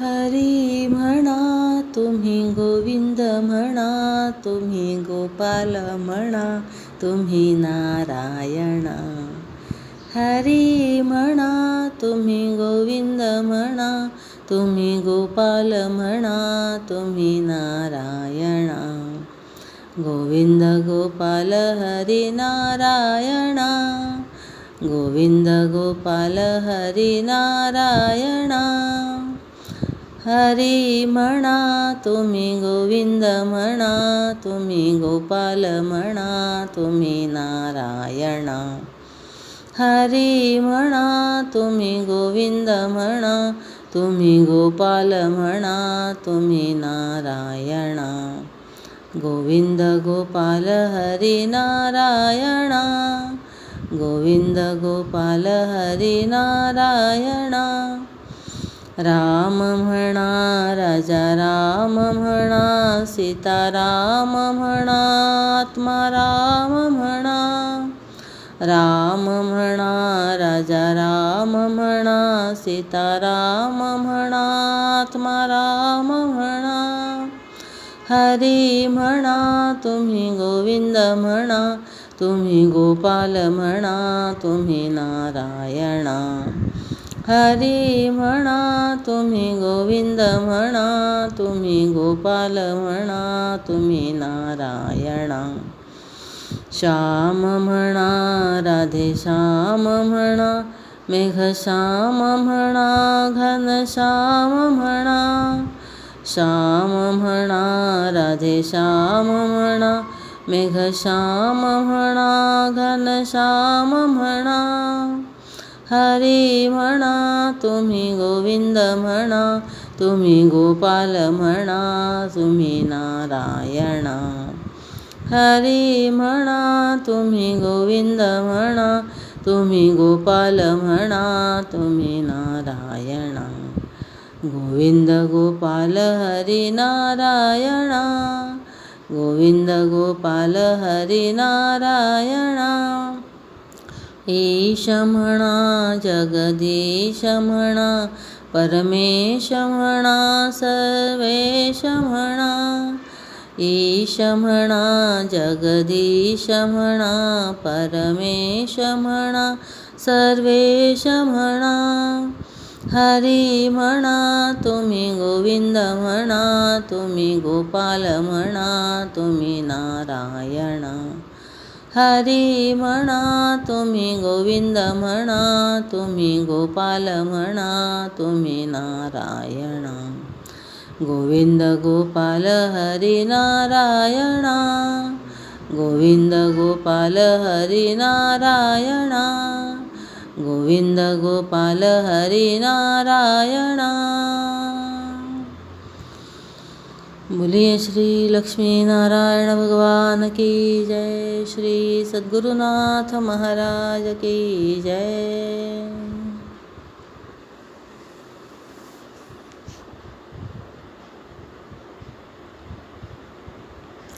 हरी म्हणा तुम्ही गोविंद म्हणा तुम्ही गोपाल म्हणा तुम्ही नारायण. हरी म्हणा तुम्ही गोविंद म्हणा तुम्ही गोपाल म्हणा तुम्ही नारायण. गोविंद गोपाल हरी नारायण. गोविंद गोपाल हरी नारायणा हरी म्हणा तुम्ही गोविंद म्हणा तुम्ही गोपाल म्हणा तुम्ही नारायणा. हरी म्हणा तुम्ही गोविंद म्हणा तुम्ही गोपाल म्हणा तुम्ही नारायणा. गोविंद गोपाल हरी गोविंद गोपाल हरी नारायणा। राम म्हणा राजा राम म्हणा सीताराम म्हणा आत्मा राम म्हणा। राम म्हणा राजा राम म्हणा सीताराम म्हणा आत्मा राम म्हणा। हरी म्हणा तुम्ही गोविंद म्हणा तुम्ही गोपाल म्हणा तुम्ही नारायण हरी म्हणा तुम्ही गोविंद म्हणा तुम्ही गोपाल म्हणा तुम्ही नारायण श्याम म्हणा राधे श्याम म्हणा मेघश्याम म्हणा घनश्याम म्हणा श्याम म्हणा राधे श्याम म्हणा मेघश्याम म्हणा घनश्याम म्हणा हरी म्हणा तुम्ही गोविंद म्हणा तुम्ही गोपाल म्हणा तुम्ही नारायणा. हरी म्हणा तुम्ही गोविंद म्हणा तुम्ही गोपाल म्हणा तुम्ही नारायणा. गोविंद गोपाल हरी नारायणा. गोविंद गोपाल हरी नारायण। ईश म्हणा जगदीश म्हणा परमेश म्हणा सर्वेश म्हणा। ईश म्हणा जगदीश म्हणा परमेश म्हणा सर्वेश म्हणा। हरी म्हणा तुम्ही गोविंद म्हणा तुम्ही गोपाल म्हणा तुम्ही नारायण. हरी म्हणा तुम्ही गोविंद म्हणा तुम्ही गोपाल म्हणा तुम्ही नारायण. गोविंद गोपाल हरी नारायण. गोविंद गोपाल हरी नारायणा. गोविंद गोपाल हरी नारायणा। बोलिए श्री लक्ष्मी नारायण भगवान की जय श्री सद्गुरुनाथ महाराज की जय।